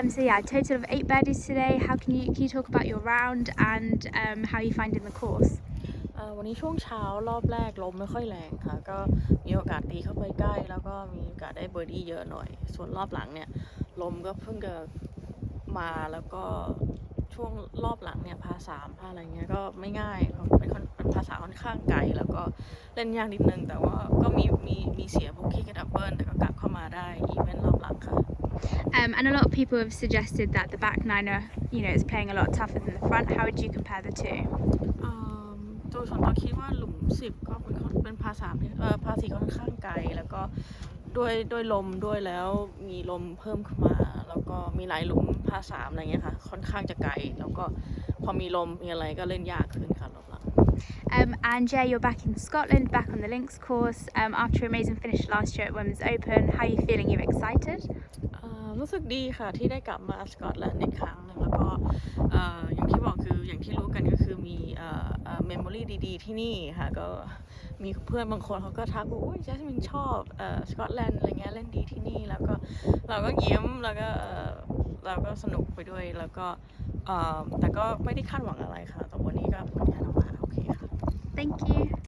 Um, so yeah, total of eight birdies today. How can you can you talk about your round and um, how you find in the course? วันนี้ช่วงเช้ารอบแรกลมไม่ค่อยแรงค่ะ ก็มีโอกาสตีเข้าไปใกล้ แล้วก็มีโอกาสได้เบอร์ดี้เยอะหน่อย ส่วนรอบหลังเนี่ย ลมก็เพิ่งจะมาแล้วก็ช่วงรอบหลังเนี่ยพาสามพาอะไรเงี้ยก็ไม่ง่ายเป็นคนเป็นภาษาค่อนข้างไกลแล้วก็เล่นยากนิดนึง แต่ว่าก็มีมีมีเสียบุกกี้กับดับเบิลแต่ก็กลับเข้ามาได้ Um, and a lot of people have suggested that the back niner, you know, is playing a lot tougher than the front. How would you compare the two? เอิ่มโดยส่วนตัวคิดว่าหลุมสิบก็เป็นคนเป็นภาษาที่เอ่อภาษีค่อนข้างไกล แล้วก็ด้วยด้วยลมด้วยแล้วมีลมเพิ่มขึ้นมา แล้วก็มีหลายหลุมภาษามอะไรเงี้ยค่ะ ค่อนข้างจะไกล แล้วก็พอมีลมมีอะไรก็เล่นยากขึ้นค่ะรอบหลัง Um, and Jay, you're back in Scotland, back on the links course um, after an amazing finish last year at Women's Open. How are you feeling? You excited? เอ่อรู้สึกดีค่ะที่ได้กลับมาสกอตแลนด์อีกครั้งหนึ่งแล้วก็เอ่ออย่างที่บอกคืออย่างที่รู้กันก็คือมีเอ่อเมมโมรีดีๆ ที่นี่ค่ะก็มีเพื่อนบางคนเขาก็ทักว่าโอ้ยแจสมินชอบเอ่อสกอตแลนด์อะไรเงี้ยเล่นดีที่นี่แล้วก็เราก็ยิ้มแล้วก็เอ่อเราก็สนุกไปด้วยแล้วก็เอ่อแต่ก็ไม่ได้คาดหวังอะไรค่ะแต่วันนี้ก็ Thank you.